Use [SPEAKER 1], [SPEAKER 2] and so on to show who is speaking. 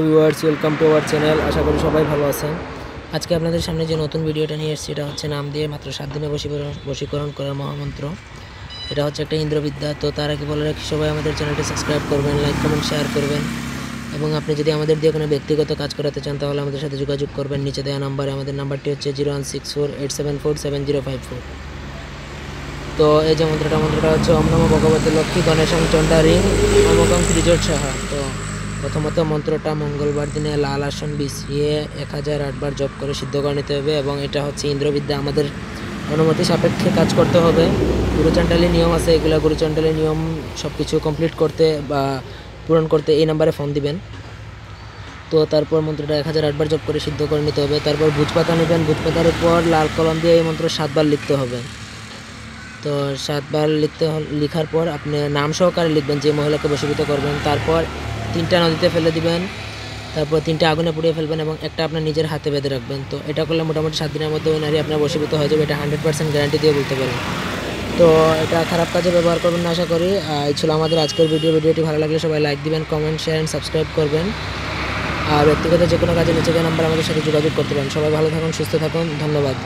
[SPEAKER 1] Viewers welcome to our channel আশা করি সবাই ভালো আছেন। আজকে আপনাদের সামনে যে নতুন ভিডিওটা নিয়ে এসেছি, এটা হচ্ছে নাম দিয়ে মাত্র সাত দিনে বশীকরণ বশীকরণ করার মহামন্ত্র। এটা হচ্ছে একটা ইন্দ্রবিদ্যা। তো তার আগে বলে রাখি, সবাই আমাদের চ্যানেলটি সাবস্ক্রাইব করবেন লাইক কমেন্ট শেয়ার করবেন। এবং আপনি যদি আমাদের দিয়ে কোনো ব্যক্তিগত কাজ করাতে চান, তাহলে আমাদের সাথে যোগাযোগ করবেন। নিচে দেওয়া নাম্বারে আমাদের নাম্বারটি হচ্ছে zero one six four eight seven four seven zero five four তো এই যে মন্ত্রটা মন্ত্রটা হচ্ছে, ওম নম ভগবতী লক্ষ্মী গণেশং চণ্ডারিং অমকং ত্রিজোট সাহা তো প্রথমত মন্ত্রটা মঙ্গলবার দিনে লাল আসন বিছিয়ে এক হাজার আটবার জপ করে সিদ্ধ করে নিতে হবে এবং এটা হচ্ছে ইন্দ্রবিদ্যা। আমাদের অনুমতি সাপেক্ষে কাজ করতে হবে। গুরুচণ্ডালী নিয়ম আছে, এগুলো গুরুচণ্ডালী নিয়ম সব কিছু কমপ্লিট করতে বা পূরণ করতে এই নাম্বারে ফোন দিবেন। তো তারপর মন্ত্রটা এক হাজার আটবার জপ করে সিদ্ধ করে নিতে হবে। তারপর ভুজপাতা নেবেন। ভুজপাতার উপর লাল কলম দিয়ে এই মন্ত্র সাতবার লিখতে হবে। তো সাতবার লিখতে লিখার পর আপনি নাম সহকারে লিখবেন, যে মহিলাকে বশীভূত করবেন। তারপর তিনটা নদীতে ফেলে দিবেন, তারপর তিনটা আগুনে পুড়িয়ে ফেলবেন এবং একটা আপনার নিজের হাতে বেঁধে রাখবেন। তো এটা করলে মোটামুটি সাত দিনের মধ্যে ওই নারী আপনার বশীভূত হয়ে যাবে, এটা হান্ড্রেড পার্সেন্ট গ্যারান্টি দিয়ে বলতে পারেন। তো এটা খারাপ কাজে ব্যবহার করবেন না, আশা করি। এই ছিল আমাদের আজকের ভিডিও ভিডিওটি ভালো লাগলে সবাই লাইক দিবেন কমেন্ট শেয়ার অ্যান্ড সাবস্ক্রাইব করবেন। আর ব্যক্তিগত যে কোনো কাজে নিচে নাম্বার আমাদের সাথে যোগাযোগ করতে পারেন। সবাই ভালো থাকুন, সুস্থ থাকুন। ধন্যবাদ।